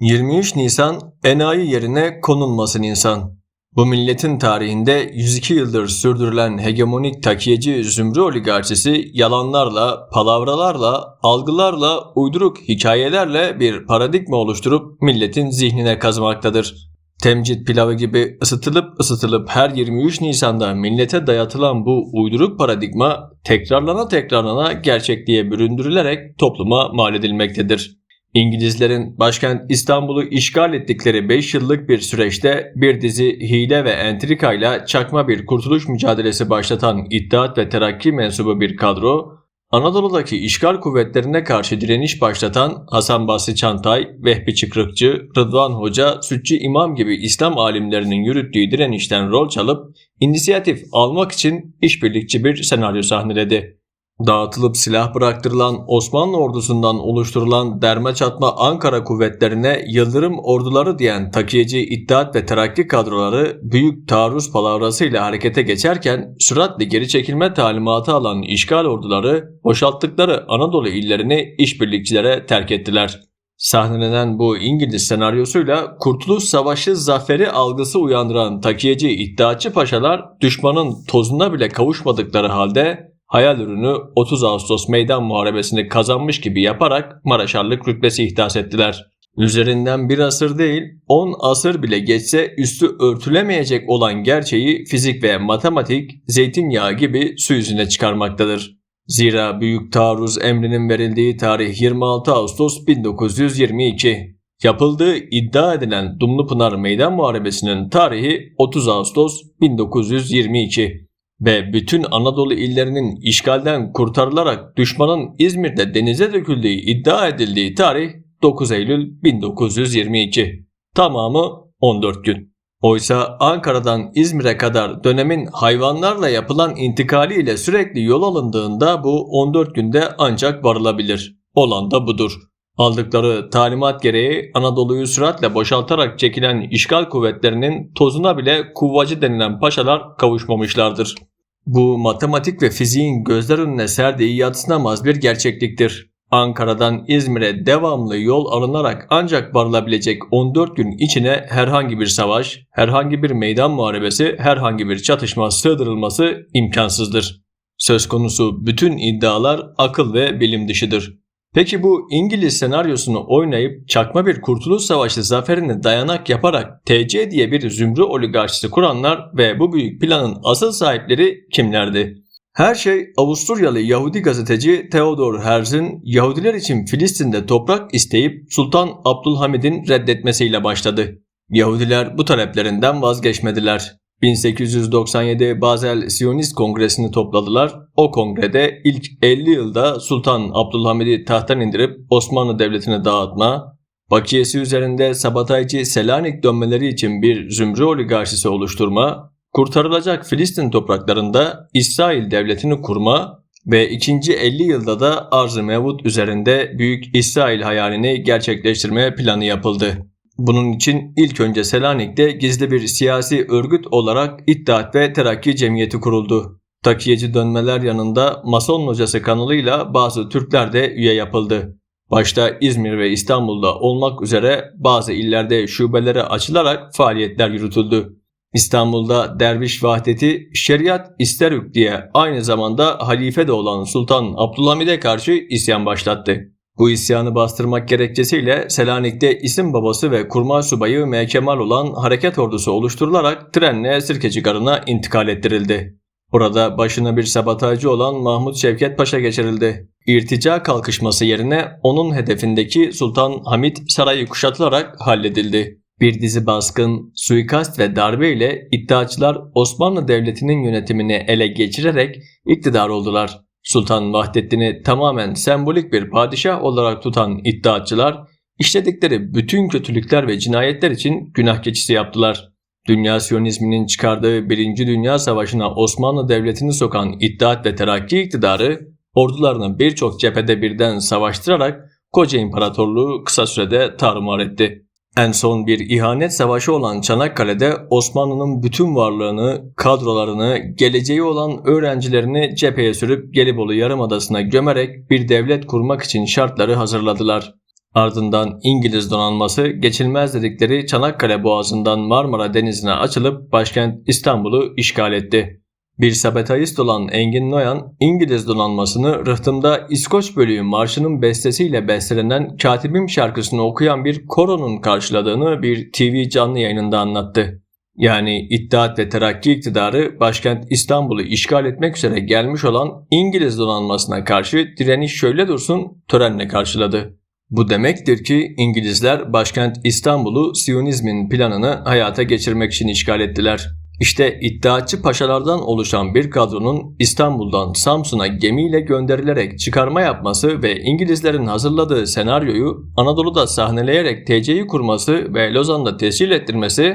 23 Nisan enayi yerine konulmasın insan. Bu milletin tarihinde 102 yıldır sürdürülen hegemonik takiyeci zümrü oligarşisi yalanlarla, palavralarla, algılarla, uyduruk hikayelerle bir paradigma oluşturup milletin zihnine kazmaktadır. Temcit pilavı gibi ısıtılıp ısıtılıp her 23 Nisan'da millete dayatılan bu uyduruk paradigma tekrarlana tekrarlana gerçekliğe büründürülerek topluma mal edilmektedir. İngilizlerin başkent İstanbul'u işgal ettikleri 5 yıllık bir süreçte bir dizi hile ve entrikayla çakma bir kurtuluş mücadelesi başlatan İttihat ve Terakki mensubu bir kadro, Anadolu'daki işgal kuvvetlerine karşı direniş başlatan Hasan Basri Çantay, Vehbi Çıkrıkçı, Rıdvan Hoca, Sütçü İmam gibi İslam alimlerinin yürüttüğü direnişten rol çalıp inisiyatif almak için işbirlikçi bir senaryo sahneledi. Dağıtılıp silah bıraktırılan Osmanlı ordusundan oluşturulan derme çatma Ankara kuvvetlerine Yıldırım orduları diyen takiyeci İttihat ve Terakki kadroları büyük taarruz palavrasıyla harekete geçerken süratle geri çekilme talimatı alan işgal orduları boşalttıkları Anadolu illerini işbirlikçilere terk ettiler. Sahnelenen bu İngiliz senaryosuyla Kurtuluş Savaşı zaferi algısı uyandıran takiyeci iddiaçı paşalar düşmanın tozuna bile kavuşmadıkları halde hayal ürünü 30 Ağustos Meydan Muharebesi'ni kazanmış gibi yaparak Maraşarlık rütbesi ihdas ettiler. Üzerinden bir asır değil 10 asır bile geçse üstü örtülemeyecek olan gerçeği fizik ve matematik zeytinyağı gibi su yüzüne çıkarmaktadır. Zira büyük taarruz emrinin verildiği tarih 26 Ağustos 1922. Yapıldığı iddia edilen Dumlupınar Meydan Muharebesi'nin tarihi 30 Ağustos 1922 ve bütün Anadolu illerinin işgalden kurtarılarak düşmanın İzmir'de denize döküldüğü iddia edildiği tarih 9 Eylül 1922. Tamamı 14 gün. Oysa Ankara'dan İzmir'e kadar dönemin hayvanlarla yapılan intikali ile sürekli yol alındığında bu 14 günde ancak varılabilir. Olan da budur. Aldıkları talimat gereği Anadolu'yu süratle boşaltarak çekilen işgal kuvvetlerinin tozuna bile kuvvacı denilen paşalar kavuşmamışlardır. Bu matematik ve fiziğin gözler önüne serdiği yatsınamaz bir gerçekliktir. Ankara'dan İzmir'e devamlı yol alınarak ancak varılabilecek 14 gün içine herhangi bir savaş, herhangi bir meydan muharebesi, herhangi bir çatışma sığdırılması imkansızdır. Söz konusu bütün iddialar akıl ve bilim dışıdır. Peki bu İngiliz senaryosunu oynayıp çakma bir kurtuluş savaşı zaferini dayanak yaparak TC diye bir zümrü oligarşisi kuranlar ve bu büyük planın asıl sahipleri kimlerdi? Her şey Avusturyalı Yahudi gazeteci Theodor Herzl'in Yahudiler için Filistin'de toprak isteyip Sultan Abdülhamid'in reddetmesiyle başladı. Yahudiler bu taleplerinden vazgeçmediler. 1897 Basel Siyonist Kongresi'ni topladılar. O kongrede ilk 50 yılda Sultan Abdülhamid'i tahttan indirip Osmanlı Devleti'ni dağıtma, bakiyesi üzerinde sabataycı Selanik dönmeleri için bir zümrü oligarşisi oluşturma, kurtarılacak Filistin topraklarında İsrail Devleti'ni kurma ve ikinci 50 yılda da Arz-ı Mevud üzerinde Büyük İsrail hayalini gerçekleştirme planı yapıldı. Bunun için ilk önce Selanik'te gizli bir siyasi örgüt olarak İttihat ve Terakki Cemiyeti kuruldu. Takiyeci dönmeler yanında Mason Hocası kanalıyla bazı Türkler de üye yapıldı. Başta İzmir ve İstanbul'da olmak üzere bazı illerde şubelere açılarak faaliyetler yürütüldü. İstanbul'da Derviş Vahdeti Şeriat İsterük diye aynı zamanda halife de olan Sultan Abdülhamid'e karşı isyan başlattı. Bu isyanı bastırmak gerekçesiyle Selanik'te isim babası ve kurmay subayı M. Kemal olan hareket ordusu oluşturularak trenle Sirkeci Garı'na intikal ettirildi. Burada başına bir sabotajcı olan Mahmut Şevket Paşa geçirildi. İrtica kalkışması yerine onun hedefindeki Sultan Hamit sarayı kuşatılarak halledildi. Bir dizi baskın, suikast ve darbe ile iddiaçılar Osmanlı Devleti'nin yönetimini ele geçirerek iktidar oldular. Sultan Vahdettin'i tamamen sembolik bir padişah olarak tutan iddiaçılar işledikleri bütün kötülükler ve cinayetler için günah keçisi yaptılar. Dünya Siyonizminin çıkardığı 1. Dünya Savaşı'na Osmanlı Devleti'ni sokan İttihat ve Terakki iktidarı ordularını birçok cephede birden savaştırarak koca imparatorluğu kısa sürede tarumar etti. En son bir ihanet savaşı olan Çanakkale'de Osmanlı'nın bütün varlığını, kadrolarını, geleceği olan öğrencilerini cepheye sürüp Gelibolu Yarımadası'na gömerek bir devlet kurmak için şartları hazırladılar. Ardından İngiliz donanması geçilmez dedikleri Çanakkale Boğazı'ndan Marmara Denizi'ne açılıp başkent İstanbul'u işgal etti. Bir sabotajist olan Engin Noyan, İngiliz donanmasını rıhtımda İskoç Bölüğü Marşı'nın bestesiyle bestelenen Katibim şarkısını okuyan bir koronun karşıladığını bir TV canlı yayınında anlattı. Yani İttihat ve Terakki iktidarı başkent İstanbul'u işgal etmek üzere gelmiş olan İngiliz donanmasına karşı direniş şöyle dursun törenle karşıladı. Bu demektir ki İngilizler başkent İstanbul'u Siyonizmin planını hayata geçirmek için işgal ettiler. İşte iddiatçı paşalardan oluşan bir kadronun İstanbul'dan Samsun'a gemiyle gönderilerek çıkarma yapması ve İngilizlerin hazırladığı senaryoyu Anadolu'da sahneleyerek TC'yi kurması ve Lozan'da tescil ettirmesi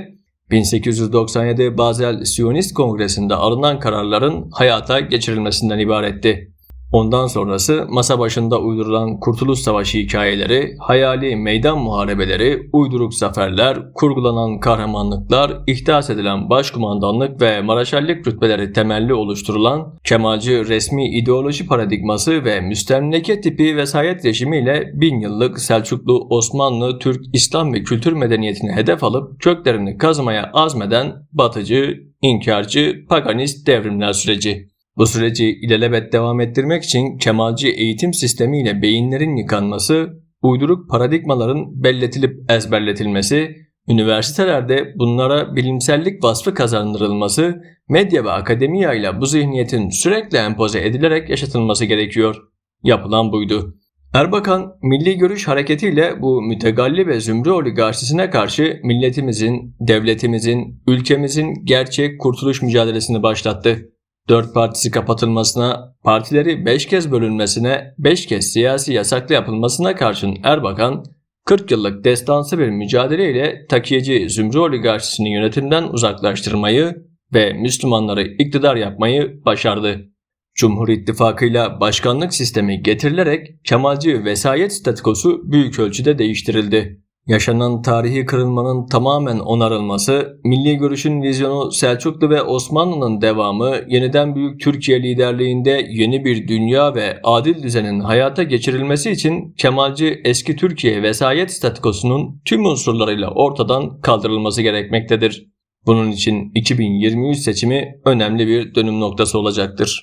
1897 Basel Siyonist Kongresi'nde alınan kararların hayata geçirilmesinden ibaretti. Ondan sonrası masa başında uydurulan Kurtuluş Savaşı hikayeleri, hayali meydan muharebeleri, uyduruk zaferler, kurgulanan kahramanlıklar, ihdas edilen başkumandanlık ve maraşallik rütbeleri temelli oluşturulan Kemalci resmi ideoloji paradigması ve müstemleke tipi vesayet rejimiyle bin yıllık Selçuklu, Osmanlı, Türk, İslam ve kültür medeniyetini hedef alıp köklerini kazmaya azmeden batıcı, inkarcı, paganist devrimler süreci. Bu süreci ilelebet devam ettirmek için Kemalci eğitim sistemiyle beyinlerin yıkanması, uyduruk paradigmaların belletilip ezberletilmesi, üniversitelerde bunlara bilimsellik vasfı kazandırılması, medya ve akademiya ile bu zihniyetin sürekli empoze edilerek yaşatılması gerekiyor. Yapılan buydu. Erbakan, milli görüş hareketiyle bu mütegalli ve zümrü oligarşisine karşı milletimizin, devletimizin, ülkemizin gerçek kurtuluş mücadelesini başlattı. Dört partisi kapatılmasına, partileri beş kez bölünmesine, beş kez siyasi yasaklı yapılmasına karşın Erbakan, 40 yıllık destansı bir mücadeleyle takiyeci Zümrü oligarşisini yönetimden uzaklaştırmayı ve Müslümanları iktidar yapmayı başardı. Cumhur İttifakı'yla başkanlık sistemi getirilerek Kemalci vesayet statikosu büyük ölçüde değiştirildi. Yaşanan tarihi kırılmanın tamamen onarılması, milli görüşün vizyonu Selçuklu ve Osmanlı'nın devamı, yeniden büyük Türkiye liderliğinde yeni bir dünya ve adil düzenin hayata geçirilmesi için Kemalci eski Türkiye vesayet statikosunun tüm unsurlarıyla ortadan kaldırılması gerekmektedir. Bunun için 2023 seçimi önemli bir dönüm noktası olacaktır.